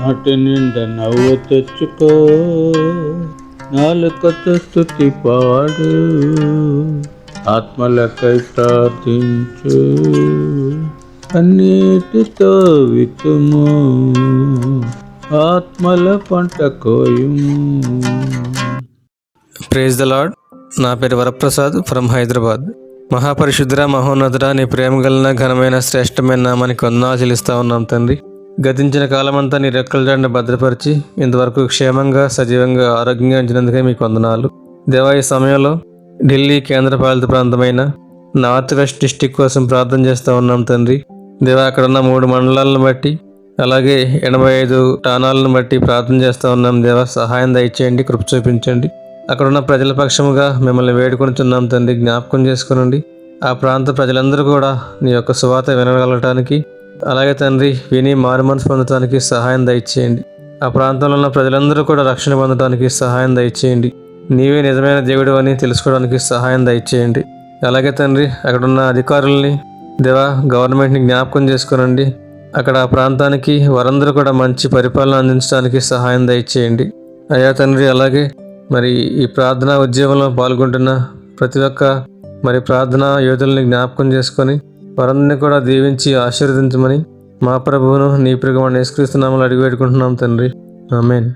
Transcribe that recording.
నాటి నిండా నవ్వు తెచ్చుకో. నాలుకతో స్థుతి పాడు. ఆత్మలకై ప్రార్థించు. అన్నిటితో వితుము ఆత్మల పంట కోయుము. ప్రేజ్ ద లాడ్ నా పేరు వరప్రసాద్ ఫ్రమ్ హైదరాబాద్ మహాపరిశుద్ర మహోన్నతుడ నీ ప్రేమ గలన ఘనమైన శ్రేష్టమైన నామానికి వందనాలు చెల్లిస్తా ఉన్నాం తండ్రి. గతించిన కాలమంతా నీ రెక్కల జాడిని భద్రపరిచి ఇంతవరకు క్షేమంగా సజీవంగా ఆరోగ్యంగా ఉంచినందుకే మీకు వందనాలు. దేవా ఈ సమయంలో ఢిల్లీ కేంద్రపాలిత ప్రాంతమైన నార్త్ వెస్ట్ డిస్టిక్ కోసం ప్రార్థన చేస్తూ ఉన్నాం తండ్రి. దేవా అక్కడ ఉన్న మూడు మండలాలను బట్టి అలాగే ఎనభై ఐదు టానాలను బట్టి ప్రార్థన చేస్తూ ఉన్నాం దేవా. సహాయం దయచేయండి కృప చూపించండి. అక్కడున్న ప్రజల పక్షముగా మిమ్మల్ని వేడుకొనిచున్నాం తండ్రి. జ్ఞాపకం చేసుకునండి. ఆ ప్రాంత ప్రజలందరూ కూడా నీ యొక్క సువాత వినగలగటానికి అలాగే తండ్రి విని మారుమనసు పొందటానికి సహాయం దయచేయండి. ఆ ప్రాంతంలో ఉన్న ప్రజలందరూ కూడా రక్షణ పొందడానికి సహాయం దయచేయండి. నీవే నిజమైన దేవుడు అని తెలుసుకోవడానికి సహాయం దయచేయండి. అలాగే తండ్రి అక్కడున్న అధికారుల్ని దేవా గవర్నమెంట్ని జ్ఞాపకం చేసుకునండి. అక్కడ ఆ ప్రాంతానికి వారందరూ కూడా మంచి పరిపాలన అందించడానికి సహాయం దయచేయండి. అయ్యా తండ్రి అలాగే మరి ఈ ప్రార్థనా ఉద్యమంలో పాల్గొంటున్న ప్రతి ఒక్క మరి ప్రార్థనా యోధుల్ని జ్ఞాపకం చేసుకొని వారందరినీ కూడా దీవించి ఆశీర్వదించమని మా ప్రభువును నీ ప్రిగమని నిష్కరిస్తున్నామని అడిగి పెట్టుకుంటున్నాం తండ్రి. ఆమెన్.